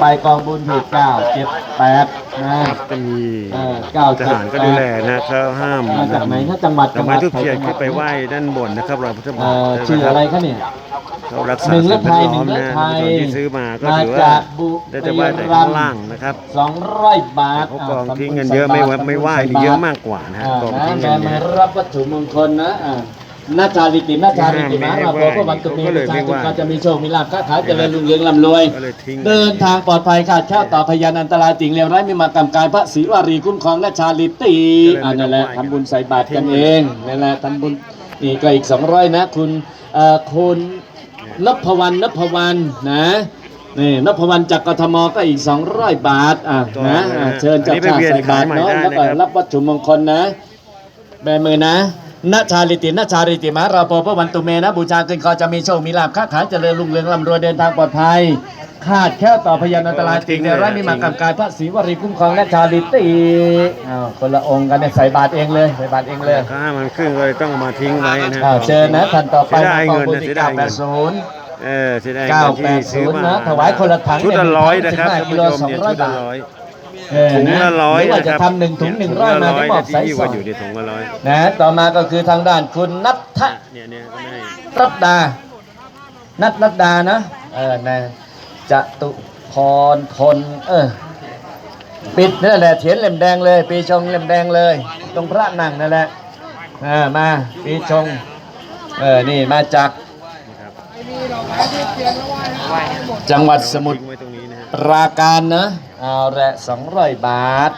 ไปกองบุญที่เก้าเจ็ดแปดนะครับจะมีเออเก้าทเจ็ดหารก็ดูแลนะครับห้ามมาจากไหนถ้าจังหวัดดอกไม้ทุกใครเทียนจังหขึ้วัดนไปไหว้ด้านบนนะครับรอยพุทธบาเอ่ทอชื่ออะไรคะเนี่ย เขารักษาหนึ่งสิ่ละงไทแวดยล้อมหนึ่งนะละไทยส่วนที่ซื้อมาก็มาถือว่าจากบุได้แต่ไหว้แต่ข้างล่างนะครับสองร้อยบาทเขากองทิ้งเงินเยอะไม่ว่าไม่ไหว้นี่เยอะมากกว่านะฮะอ่ากองนะทิ้งแม่เงินเยมาอะ รับวัตถุมงคลนะอ่า นาจาริตินาจาริติไม่มาให้เราไหว้บอกว่าวันตุมีเขาก็เลยประชาไม่ชไหว้นก็จะมีโชคมีลาภค้าขายเจริญรุ่งเรืองร่ำรวยก็เลยทิ้งเดินทางปลอดภัยขาดแคล้วต่อพยานอันตรายจริงเลวร้ายไม่มากำกายพระศรีวารีคุ้มครองและชาลิตีอ่านั่นแหละทำบุญใส่บาตรกันเองนั่นแหละทำบุญนี่ก็อีก 200 นะ คุณเอ่อคุณนพวรรณนพวรรณนะนี่นพวรรณจากกทมก็อีก 200 บาทอะนะอะเชิญเจ้าชาติใส่บาตรเนาะแล้วก็รับวัตถุมงคลนะ แบมือนะ นาชาลิตินาชาลิติมาเราโปพระวันตุเมนะบูชาขึ้นคอจะมีโชค มีลาภค้าขายเจริญรุ่งเรืองร่ำรวยเดินทางปลอดภัยขาดแค่ต่อพยานอันตรายจริงในร้านนี้มากับกายพระศรีวรีคุ้มครองและชาลิติอ้าวคนละองค์กันเนี่ยใส่บาตรเองเลยใส่บาตรเองเลยถ้าห้ามันครึ่งก็เลยต้องเอามาทิ้งไว้นะอ้าวเชิญนะท่านต่อไปเสียดายกองเงินบุญนะที่เสียดายเก้าแปเงินดศูนย์เออเสียดายเก้าเงินที่ซื้อมาแปดศูนย์นะถวายคนละถังชุดละเนี่ยร้อยนะครับ15ท่านกิผู้โลชมเนี่ย200ชุดละบาทร้อยเออ ถุงนะละร้อยหรือว่านะจะครับทำหนึ่งถุงหนึ่งร้อยมาที่มอบที่สายที่สอว่างอยู่ในถุงละร้อยนะต่อมาก็คือทางด้านคุณนัทธเนี่ยเนี่ยก็ไม่ให้รัตดา นัทรัตดานะเออนะจตุพรพลเออปิดนั่นแหละเถียนเล่มแดงเลย ปีชงเล่มแดงเลย ตรงพระนั่งนั่นแหละอ่ามาปีชงเออนี่มาจากนะครับจังหวัดสมุทรทิ้งไว้ตรงนี้นะฮะปราการนะ เอาละสองร้อยบาท